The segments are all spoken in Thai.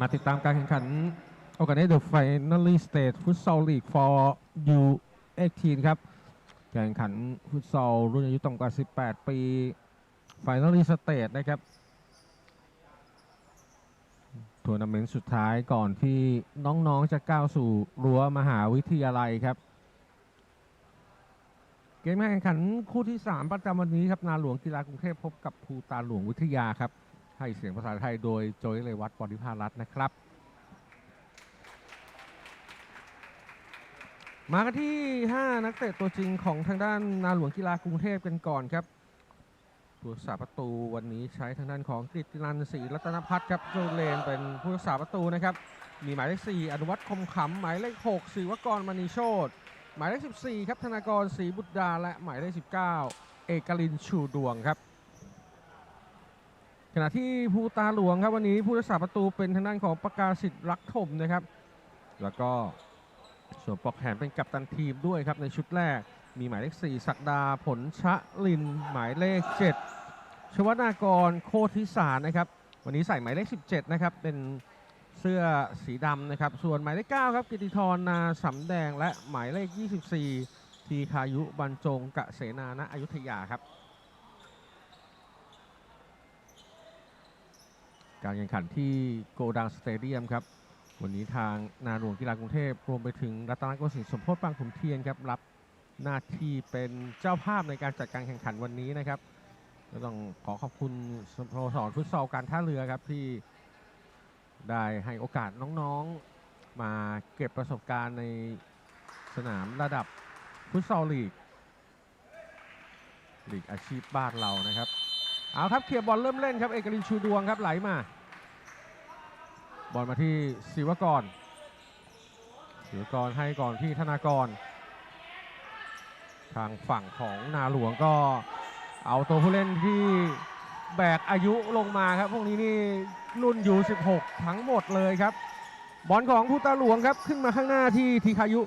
มาติดตามการแข่งขัน o r g a n i z e the Finally State Futsal League for U18 ครับการแข่งขันฟุตซอลรุ่นอายุต่ำกว่า 18 ปี Finally State นะครับทัวร์นาเมนต์สุดท้ายก่อนที่น้องๆจะก้าวสู่รั้วมหาวิทยาลัยครับ เกมแข่งขันคู่ที่ 3 ประจำวันนี้ครับ นาหลวงกีฬากรุงเทพพบกับภูตาหลวงวิทยาครับ ให้เสียงภาษาไทยโดยโจยเลวัตปริภารัตน์นะครับ มากันที่ 5 นักเตะตัวจริงของทางด้านนาหลวงกีฬากรุงเทพกันก่อนครับผู้รักษาประตูวันนี้ใช้ทางด้านของกฤตินันท์ศรีรัตนพัฒน์ครับโจเลนเป็นผู้รักษาประตูนะครับ มีหมายเลข 4 อนุวัฒน์คมขำหมายเลข 6ศิวกรมณีโชตหมายเลข 14 ครับธนากรศรีบุตรดาและหมายเลข 19 เอกลินชูดวงครับ ขณะที่ภูตาหลวงครับวันนี้ผู้รักษาประตูเป็นทางด้านของประกาศิทธิ์รักถมนะครับ แล้วก็ส่วนปอกแขนเป็นกัปตันทีมด้วยครับในชุดแรก มีหมายเลข 4 ศักดาผลชะลิน หมายเลข 7 ชวนากรโคทิสารนะครับ วันนี้ใส่หมายเลข 17 นะครับ เป็นเสื้อสีดำนะครับ ส่วนหมายเลข 9 ครับกิติธรนาสำแดงและหมายเลข 24 ทีคายุบรรจงกะเสนาณอยุธยาครับ การแข่งขันที่โกดังสเตเดียมครับ วันนี้ทางนาหลวงกีฬากรุงเทพรวมไปถึงรัตนโกสินทร์สมโพธิบางขุนเทียนครับรับหน้าที่เป็นเจ้าภาพในการจัดการแข่งขันวันนี้นะครับก็ต้องขอขอบคุณสโมสรฟุตซอลการท่าเรือครับที่ได้ให้โอกาสน้องๆมาเก็บประสบการณ์ในสนามระดับฟุตซอลลีกลีกอาชีพบ้านเรานะครับ เอาครับเคลียร์บอลเริ่มเล่นครับ เอกลินชูดวงครับไหลมา บอลมาที่ศิวกรศิวกรให้ก่อนที่ธนากร ทางฝั่งของนาหลวงก็เอาตัวผู้เล่นที่แบกอายุลงมาครับ พวกนี้นี่รุ่นอยู่16 ทั้งหมดเลยครับ บอลของผู้ตาหลวงครับขึ้นมาข้างหน้าที่ทีคายุ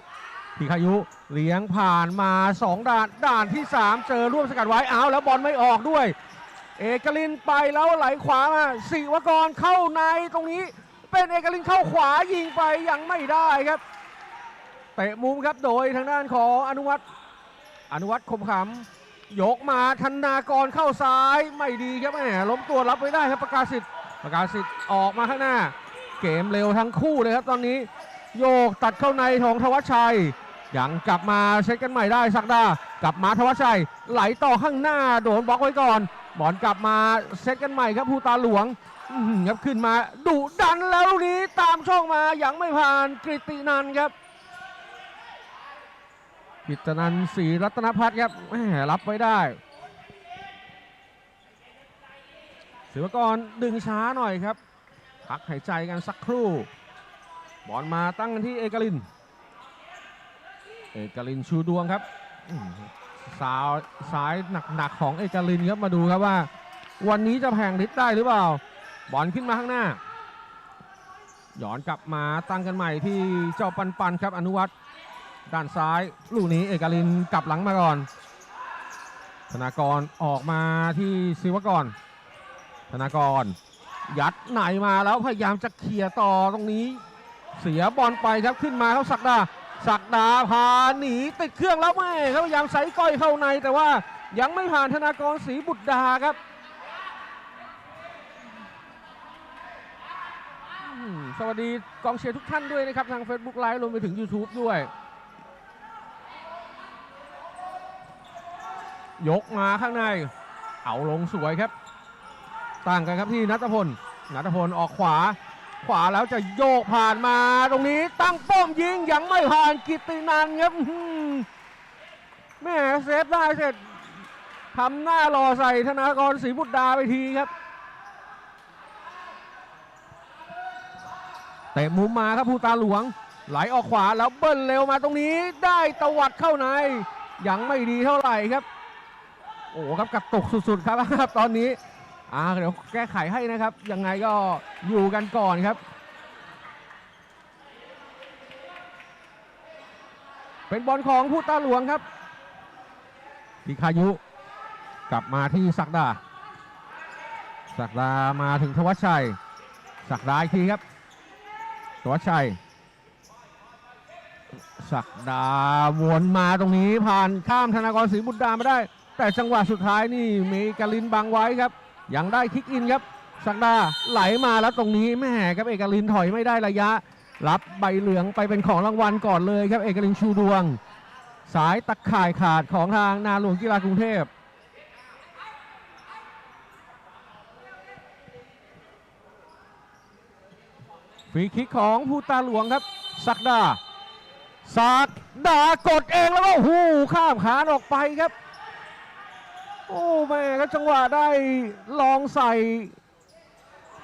ทีคายุเลี้ยงผ่านมา 2 ด่านด่านที่ 3 เจอร่วมสกัดไว้เอาวแล้วบอลไม่ออกด้วย เอกลินไปแล้วไหลขวามาศิวกรเข้าในตรงนี้ เป็นเอกลินเข้าขวายิงไปยังไม่ได้ครับเตะมุมครับโดยทางด้านของอนุวัตรอนุวัตรคมขำยกมาธนากรเข้าซ้ายไม่ดีครับแหมล้มตัวรับไว้ได้ครับประกาศสิทธิ์ประกาศสิทธิ์ออกมาข้างหน้า เกมเร็วทั้งคู่เลยครับตอนนี้ โยกตัดเข้าในของธวัชชัยยังกลับมาเช็คกันใหม่ได้สักดากลับมาธวัชชัยไหลต่อข้างหน้าโดนบล็อกไว้ก่อนบอลกลับมาเซตกันใหม่ครับภูตาหลวง ครับขึ้นมาดุดันแล้วลูกนี้ตามช่องมายังไม่ผ่านกฤตินันครับกฤตินันศรีรัตนพัฒน์ครับรับไว้ได้ศิวกรดึงช้าหน่อยครับ พักหายใจกันสักครู่ บอลมาตั้งกันที่เอกลิน เอกลินชูดวงครับสาวซ้ายหนักๆของเอกลินครับมาดูครับว่า วันนี้จะแพงฤทธิ์ได้หรือเปล่า บอลขึ้นมาข้างหน้าย้อนกลับมาตั้งกันใหม่ที่เจ้าปันปันครับอนุวัตรด้านซ้ายลูกนี้เอกลินกลับหลังมาก่อน ธนากรออกมาที่ศิวกร ธนากร ยัดไหนมาแล้วพยายามจะเคลียร์ต่อตรงนี้ เสียบอลไปครับขึ้นมาเขาสักดาสักดาพาหนีติดเครื่องแล้วแม่เขาพยายามใส่ก้อยเข้าในแต่ว่ายังไม่ผ่านธนากรศรีบุตรดาครับ อืม สวัสดีกองเชียร์ทุกท่านด้วยนะครับ ทาง Facebook Live รวมไปถึง YouTube ด้วย ยกมาข้างใน เอาลงสวยครับ ต่างกันครับที่นัทพลนัทพลออกขวา ขวาแล้วจะโยกผ่านมาตรงนี้ตั้งป้อมยิงยังไม่ผ่านกิตตินันท์ครับแม่เซฟได้เสร็จทำหน้ารอใส่ธนากรศรีบุตรดาไปทีครับ เตะมุมมาครับภูตาหลวง ไหลออกขวาแล้วเบิ้ลเร็วมาตรงนี้ได้ตวัดเข้าใน ยังไม่ดีเท่าไหร่ครับ โอ้ครับกระตุกสุดๆครับตอนนี้อ่าเดี๋ยวแก้ไขให้นะครับ ยังไงก็อยู่กันก่อนครับ เป็นบอลของผู้ตาหลวงครับทิคายุ กลับมาที่ศักดาศักดามาถึงทวัชชัยศักดาอีกทีครับ วัชชัย ศักดาวนมาตรงนี้ผ่านข้ามธนากรศรีบุตรดาไม่ได้ แต่จังหวะสุดท้ายนี่มีกาลินบังไว้ครับ ยังได้คิกอินครับ ศักดาไหลมาแล้วตรงนี้แม่ครับเอกลินถอยไม่ได้ระยะ รับใบเหลืองไปเป็นของรางวัลก่อนเลยครับ เอกลินชูดวง สายตะข่ายขาดของทางนาหลวงกีฬากรุงเทพ ฟรีคิกของผู้ตาหลวงครับศักดาศักดากดเองแล้วก็หูข้ามขานออกไปครับ โอ้แม่ครับจังหวะได้ลองใส่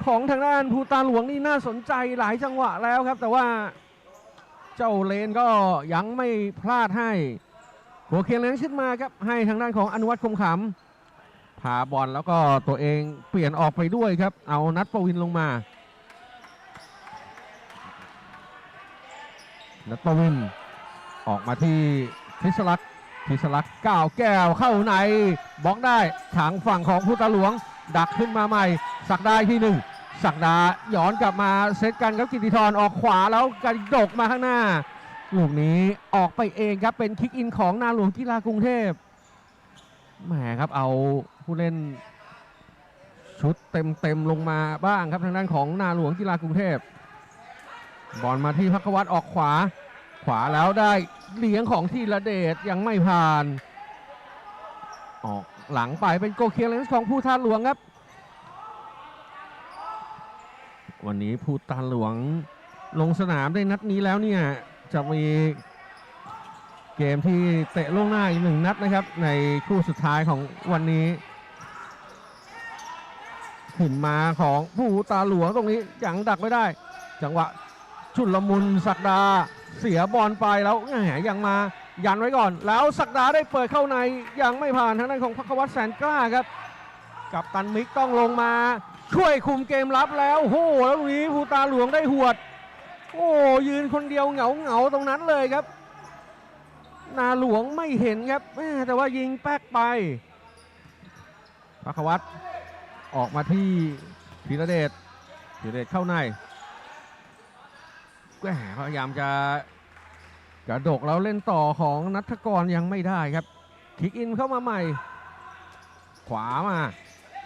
ของทางด้านภูตาหลวงนี่น่าสนใจหลายจังหวะแล้วครับ แต่ว่าเจ้าเลนก็ยังไม่พลาดให้ หัวเคียงเลนขึ้นมาครับ ให้ทางด้านของอนุวัฒน์คมขำพาบอลแล้วก็ตัวเองเปลี่ยนออกไปด้วยครับ เอานัดประวินลงมา นัทวิน ออกมาที่ทิศลักษ์ทิศลักษ์ก้าวแก้วเข้าในบล็อกได้ทางฝั่งของพุทธหลวง ดักขึ้นมาใหม่ สักไดาอีกที่หนึ่งสักดาย้อนกลับมาเซตกันครับกิติธรออกขวาแล้วกระดกมาข้างหน้าลูกนี้ออกไปเองครับเป็นคิกอินของนาหลวงกีฬากรุงเทพแหมครับเอาผู้เล่นชุดเต็มๆลงมาบ้างครับทางด้านของนาหลวงกีฬากรุงเทพ บอลมาที่พักวัตรออกขวา ขวาแล้วได้เลี้ยงของทีละเดชยังไม่ผ่าน ออกหลังไปเป็นโกเคียร์เลนส์ของผู้ทานหลวงครับ วันนี้ผู้ทานหลวงลงสนามได้นัดนี้แล้วเนี่ยจะมีเกมที่เตะล่วงหน้าอีกหนึ่งนัดนะครับ ในคู่สุดท้ายของวันนี้ขึ้นมาของผู้ตาหลวงตรงนี้ยังดักไม่ได้ จังหวะ ชุนละมุนศักดาเสียบอลไปแล้วแหมยังมายันไว้ก่อน แล้วศักดาได้เปิดเข้าในยังไม่ผ่านทางด้านของพักวัตแสนกล้าครับ กับตันมิกต้องลงมาช่วยคุมเกมรับแล้วโอ้โหแล้วนี้ภูตาหลวงได้หวด โอ้ยืนคนเดียวเหงาเหงาตรงนั้นเลยครับ นาหลวงไม่เห็นครับแต่ว่ายิงแป๊กไปพักวัตออกมาที่ธีระเดชธีระเดชเข้าใน พยายามจะกระดกแล้วเล่นต่อของนัทกรยังไม่ได้ครับคิกอินเข้ามาใหม่ ขวามา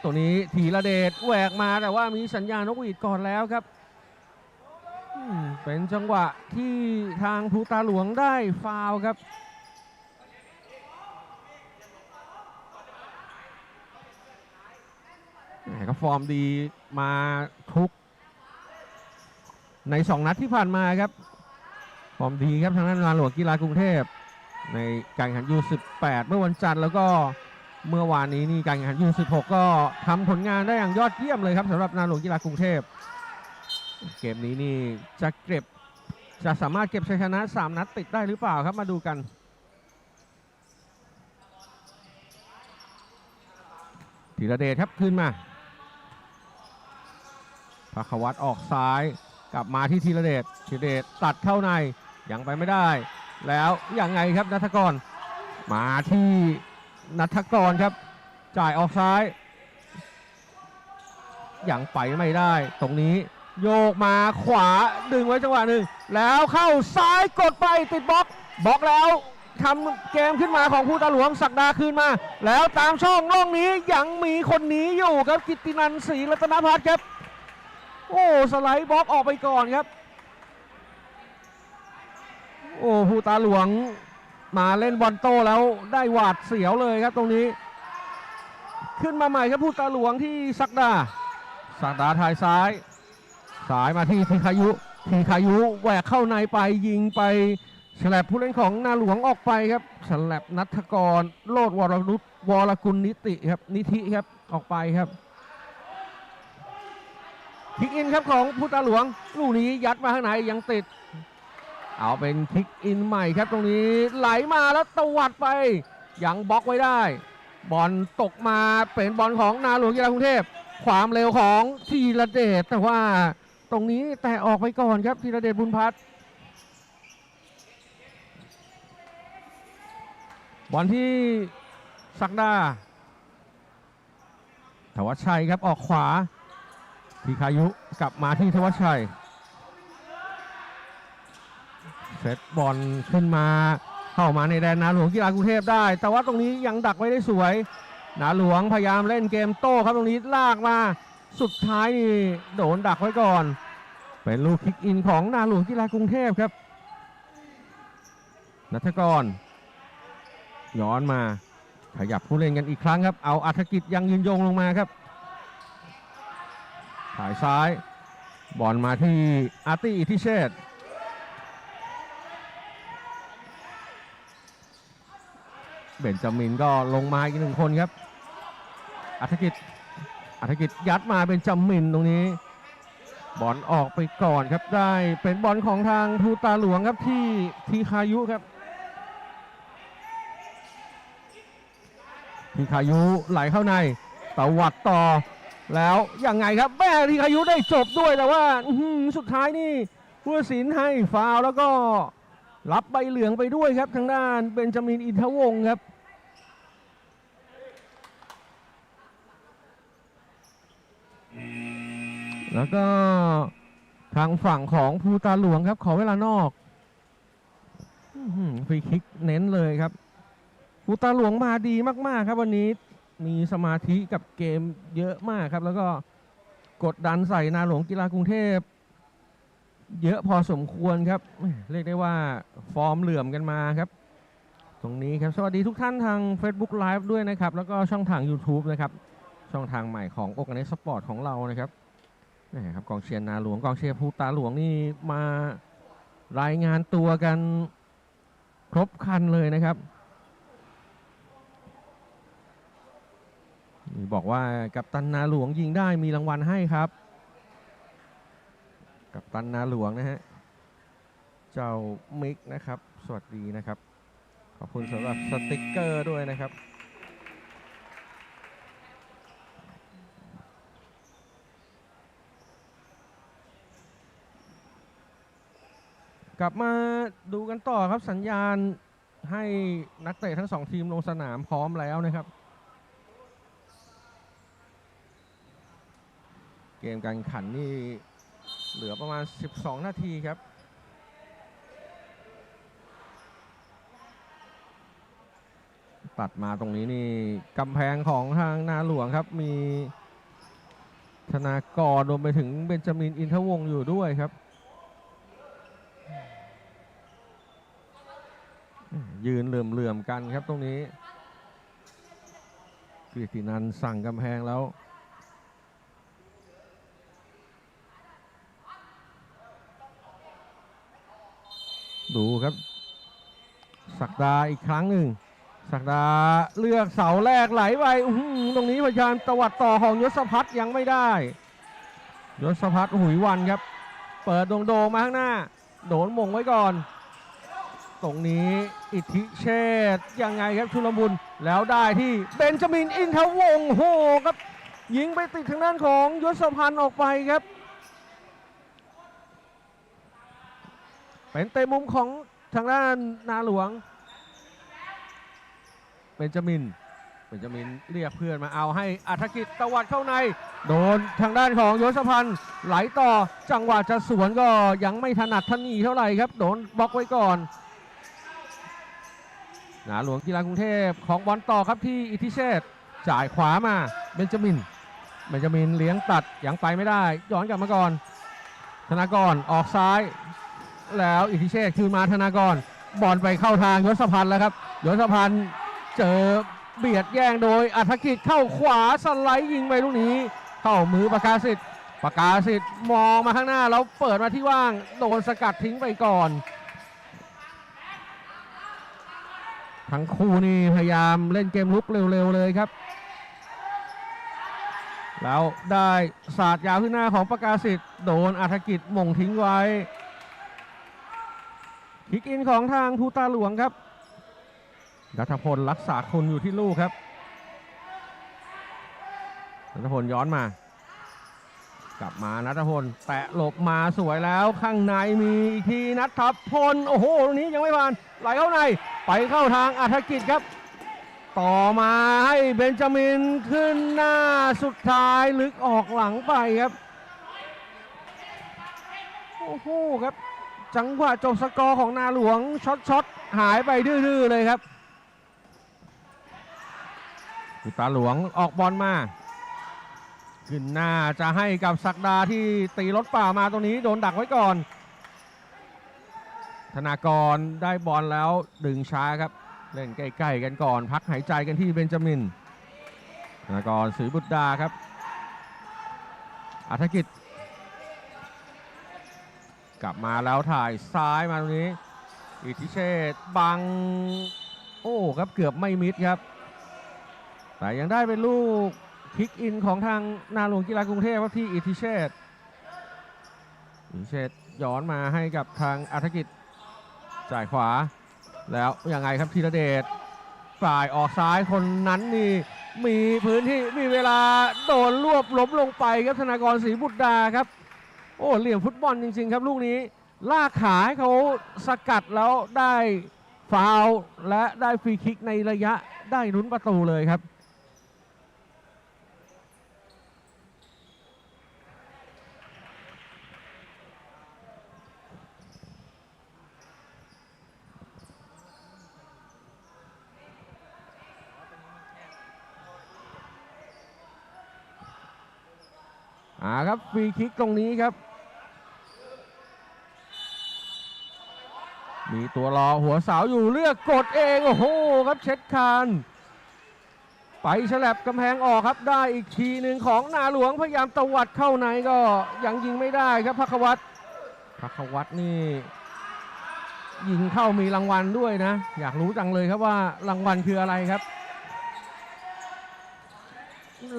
ตัวนี้ธีระเดชแหวกมาแต่ว่ามีสัญญาณนกหวีดก่อนแล้วครับเป็นจังหวะที่ทางภูตาหลวงได้ฟาวครับแหมก็ฟอร์มดีมาทุก ใน 2 นัดที่ผ่านมาครับฟอร์มดีครับทางด้านงานหลวงกีฬากรุงเทพ ในการแข่งขันยู18 เมื่อวันจันทร์แล้วก็เมื่อวานนี้นี่การแข่งขันยู16 ก็ทำผลงานได้อย่างยอดเยี่ยมเลยครับสำหรับนาหลวงกีฬากรุงเทพ เกมนี้นี่จะเก็บจะสามารถเก็บชัยชนะ 3 นัดติดได้หรือเปล่าครับมาดูกันธีรเดชครับขึ้นมาพาควัตออกซ้าย กลับมาที่ธีรเดชธีรเดชตัดเข้าในยังไปไม่ได้ แล้วยังไงครับนัทกร มาที่นัทกรครับ จ่ายออกซ้ายยังไปไม่ได้ ตรงนี้โยกมาขวาดึงไว้จังหวะหนึ่งแล้วเข้าซ้ายกดไปติดบล็อกบล็อกแล้วทำเกมขึ้นมาของผู้ตาหลวงสักดาคืนมา แล้วตามช่องล่องนี้ยังมีคนหนีอยู่ครับกิตินันศรีรัตนพัฒน์ครับ โอ้สไลด์บล็อกออกไปก่อนครับ โอ้ผู้ตาหลวงมาเล่นบอลโตแล้วได้หวาดเสียวเลยครับตรงนี้ ขึ้นมาใหม่ครับผู้ตาหลวงที่สักดาสักดาถ่ายซ้าย สายมาที่ทีคายุทีคายุแหวกเข้าในไปยิงไปฉลับผู้เล่นของนาหลวงออกไปครับฉลับนัทกร โลดวรนุชวรกุลนิติครับนิธิครับออกไปครับ คิกอินครับของผู้ตาหลวงลูกนี้ยัดมาข้างในยังติด เอาเป็นคิกอินใหม่ครับตรงนี้ไหลมาแล้วตวัดไป ยังบล็อกไว้ได้ บอลตกมาเป็นบอลของนาหลวงกีฬากรุงเทพ ความเร็วของธีระเดชแต่ว่าตรงนี้แต่ออกไปก่อนครับธีระเดชบุญพัฒน์บอลที่สักดาธวัชชัยครับออกขวา ทีคายุกลับมาที่ธวัชชัยเซตบอลขึ้นมาเข้ามาในแดนนาหลวงกีฬากรุงเทพได้ แต่ว่าตรงนี้ยังดักไว้ได้สวยนาหลวงพยายามเล่นเกมโต้ครับตรงนี้ลากมาสุดท้ายนี่โดนดักไว้ก่อน เป็นลูกคิกอินของนาหลวงกีฬากรุงเทพครับนัทกร ย้อนมาขยับผู้เล่นกันอีกครั้งครับ เอาอัธกิจยังยืนยงลงมาครับ ถ่ายซ้าย บอลมาที่อาร์ตี้อิทิเชษเบนจามินก็ลงมาอีกหนึ่งคนครับอัธกิจอัธกิจยัดมาเป็นจามินตรงนี้ บอลออกไปก่อนครับได้เป็นบอลของทางทูตาหลวงครับที่ทีคายุครับทีคายุไหลเข้าในตวัดต่อ แล้วยังไงครับแม่ทีคายุได้จบด้วยแต่ว่าสุดท้ายนี่ผู้สินให้ฟาวแล้วก็รับใบเหลืองไปด้วยครับ ทางด้านเบนจามินอินทวงครับ แล้วก็ทางฝั่งของภูตาหลวงครับ ขอเวลานอกฟรีคิกเน้นเลยครับภูตาหลวงมาดีมาก ๆ ครับวันนี้ มีสมาธิกับเกมเยอะมากครับ แล้วก็กดดันใส่นาหลวงกีฬากรุงเทพ เยอะพอสมควรครับ เรียกได้ว่าฟอร์มเหลื่อมกันมาครับ ตรงนี้ครับ สวัสดีทุกท่านทาง Facebook Live ด้วยนะครับ แล้วก็ช่องทาง YouTube นะครับ ช่องทางใหม่ของโอกาเนสปอร์ตของเรานะครับนี่ครับกองเชียร์นาหลวงกองเชียร์ภูตาหลวงนี่มารายงานตัวกันครบคันเลยนะครับ บอกว่ากับตันนาหลวงยิงได้มีรางวัลให้ครับ กับตันนาหลวงนะฮะ เจ้ามิกนะครับ สวัสดีนะครับ ขอบคุณสำหรับสติกเกอร์ด้วยนะครับกลับมาดูกันต่อครับสัญญาณให้นักเตะทั้งสองทีมลงสนามพร้อมแล้วนะครับ เกมการขันนี่เหลือประมาณ 12 นาทีครับ ตัดมาตรงนี้นี่กำแพงของทางนาหลวงครับ มีธนากรรวมไปถึงเบนจามินอินทวงศ์อยู่ด้วยครับ ยืนเหลื่อมๆกันครับตรงนี้กฤตินันสั่งกำแพงแล้ว ดูครับ สักดาอีกครั้งหนึ่ง สักดาเลือกเสาแรกไหลไปตรงนี้พยายามตวัดต่อของยศพัฒยังไม่ได้ ยศพัฒหุยวันครับ เปิดโด่งๆมาข้างหน้า โดนมงไว้ก่อน ตรงนี้อิทธิเชษยังไงครับชุลมุนแล้วได้ที่เบนจามินอินทวงโหครับยิงไปติดทางด้านของยศพันธ์ออกไปครับ เป็นเตะมุมของทางด้านนาหลวงเบนจามินเบนจามินเรียกเพื่อนมาเอาให้อัธกิจตวัดเข้าใน โดนทางด้านของยศพันธ์ไหลต่อจังหวะจะสวนก็ยังไม่ถนัดทันนีเท่าไหร่ครับ โดนบล็อกไว้ก่อน นาหลวงกีฬากรุงเทพของบอลต่อครับที่อิทธิเชษจ่ายขวามาเบนจามินเบนจามินเลี้ยงตัดยังไปไม่ได้ ย้อนกลับมาก่อน ธนากรออกซ้าย แล้วอิทธิเชษคืนมาธนากรบอลไปเข้าทางยศพันธ์แล้วครับยศพันธ์เจอเบียดแย่งโดยอัธกิจเข้าขวาสไลด์ยิงไปลูกนี้ เข้ามือประกาศิษฐ์ประกาศิษฐ์มองมาข้างหน้าแล้วเปิดมาที่ว่างโดนสกัดทิ้งไปก่อน ทั้งคู่นี่พยายามเล่นเกมลุกเร็วๆเลยครับ แล้วได้ศาสตร์ยาวขึ้นหน้าของประกาศิษฐ์โดนอัธกิจหม่งทิ้งไว้ คิกอินของทางภูตาหลวงครับรัฐพลรักษาคนอยู่ที่ลูกครับรัฐพลย้อนมา กลับมานัทพลแตะหลบมาสวยแล้วข้างในมีอีกทีนัทพลโอ้โหตรงนี้ยังไม่ผ่านไหลเข้าในไปเข้าทางอัธกิจครับ ต่อมาให้เบนจามินขึ้นหน้าสุดท้ายลึกออกหลังไปครับ โอ้โหครับ จังหวะจบสกอร์ของนาหลวงช็อตช็อตหายไปดื้อๆเลยครับอุตาหลวงออกบอลมาขึ้นหน้าจะให้กับศักดาที่ตีรถป่ามาตรงนี้โดนดักไว้ก่อน ธนากรได้บอลแล้วดึงช้าครับ เล่นใกล้ๆกันก่อน พักหายใจกันที่เบนจามิน ธนากรศรีบุตรดาครับอัธกิจ กลับมาแล้วถ่ายซ้ายมาตรงนี้ อิทธิเชษฐ์บัง โอ้ครับเกือบไม่มิดครับ แต่ยังได้เป็นลูกคิกอินของทางนาหลวงกีฬากรุงเทพครับที่อิทธิเชษฐ์อิทธิเชษฐ์ย้อนมาให้กับทางอัธกิจจ่ายขวา แล้วยังไงครับธีรเดชฝ่ายออกซ้ายคนนั้นนี่มีพื้นที่มีเวลาโดนรวบล้มลงไปครับธนากรศรีบุตรดาครับ โอ้เหลี่ยมฟุตบอลจริง ๆ ครับลูกนี้ลากขาให้เขาสกัดแล้วได้ฟาวและได้ฟรีคิกในระยะได้ลุ้นประตูเลยครับ อ่าครับฟรีคิกตรงนี้ครับ มีตัวรอหัวเสาอยู่เลือกกดเองโอ้โหครับเช็ดคานไปฉลับกำแพงออกครับได้อีกทีหนึ่งของนาหลวงพยายามตวัดเข้าในก็ยังยิงไม่ได้ครับพักวัตรพักวัตนี่ยิงเข้ามีรางวัลด้วยนะ อยากรู้จังเลยครับว่ารางวัลคืออะไรครับ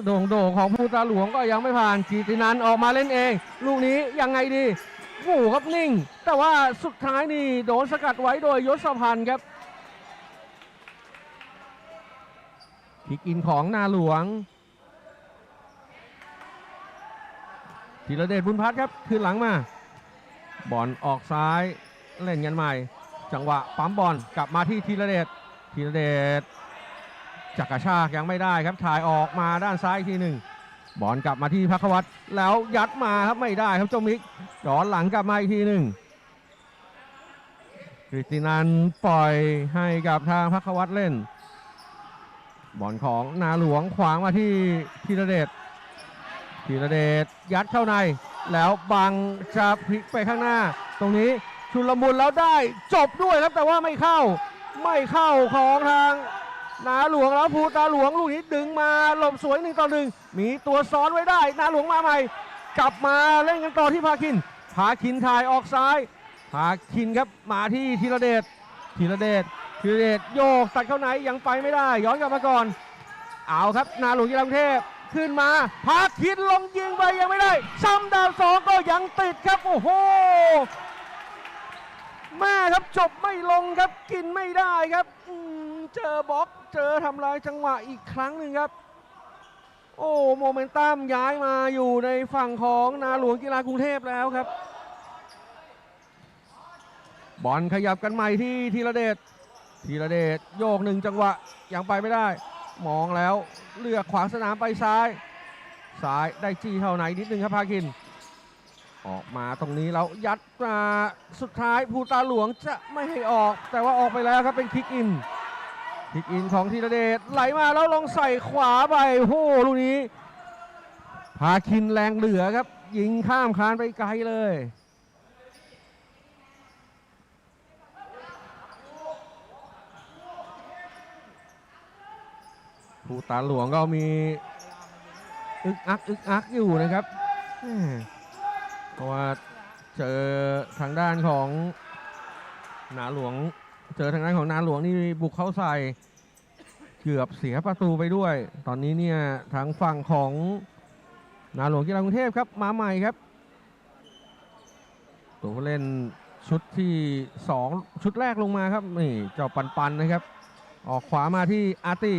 โด่งโด่งของภูตาหลวงก็ยังไม่ผ่านจีตินันออกมาเล่นเอง ลูกนี้ยังไงดี โอ้โหครับนิ่ง แต่ว่าสุดท้ายนี่โดนสกัดไว้โดยยศพันธ์ครับคิกอินของนาหลวงธีรเดชบุญพัฒน์ครับขึ้นหลังมา บอลออกซ้ายเล่นกันใหม่ จังหวะปั๊มบอลกลับมาที่ธีรเดชธีรเดชจักรชากยังไม่ได้ครับถ่ายออกมาด้านซ้ายอีกทีหนึ่ง บอลกลับมาที่พักวัตรแล้วยัดมาครับไม่ได้ครับเจ้ามิกย้อนหลังกลับมาอีกทีหนึ่งกฤตินันปล่อยให้กับทางพักวัตรเล่น บอลของนาหลวงขวางมาที่ธีรเดชธีรเดชยัดเข้าใน แล้วบังจะพลิกไปข้างหน้า ตรงนี้ชุลมุนแล้วได้จบด้วยครับแต่ว่าไม่เข้าไม่เข้าของทาง นาหลวงแล้วภูตาหลวงลูกนี้ดึงมาหลบสวยหนึ่งต่อหนึ่งมีตัวซ้อนไว้ได้ นาหลวงมาใหม่ กลับมาเล่นกันต่อที่พาคิน พาคินถ่ายออกซ้าย พาคินครับมาที่ธีรเดชธีรเดชธีรเดชโยกตัดเข้าไหนยังไปไม่ได้ ย้อนกลับมาก่อน เอาครับ นาหลวงกีฬากรุงเทพขึ้นมา พาคินลงยิงไปยังไม่ได้ ซ้ำดาวสองก็ยังติดครับ โอ้โหแม่ครับจบไม่ลงครับกินไม่ได้ครับอื เจอบล็อกเจอทำลายจังหวะอีกครั้งหนึ่งครับ โอ้โมเมนตัมย้ายมาอยู่ในฝั่งของนาหลวงกีฬากรุงเทพแล้วครับ บอลขยับกันใหม่ที่ธีรเดชธีรเดชโยกหนึ่งจังหวะยังไปไม่ได้ มองแล้วเลือกขวางสนามไปซ้าย ซ้ายได้จี้เท่าไหนนิดนึงครับพาคิน ออกมาตรงนี้แล้วยัดมาสุดท้ายภูตาหลวงจะไม่ให้ออก แต่ว่าออกไปแล้วครับเป็นคิกอิน คิกอินของธีรเดชไหลมาแล้วลงใส่ขวาไปโอ้ลูกนี้พาคินแรงเหลือครับ ยิงข้ามคานไปไกลเลยภูตาหลวงก็มีอึกอักอึกอักอยู่นะครับเพราะว่าเจอทางด้านของหนาหลวง เจอทางด้านของนาหลวงนี่บุกเข้าใส่เกือบเสียประตูไปด้วย ตอนนี้เนี่ยทางฝั่งของนาหลวงกีฬากรุงเทพครับมาใหม่ครับ ตัวเล่นชุดที่ 2 ชุดแรกลงมาครับนี่เจ้าปันปันนะครับ ออกขวามาที่อาร์ตี้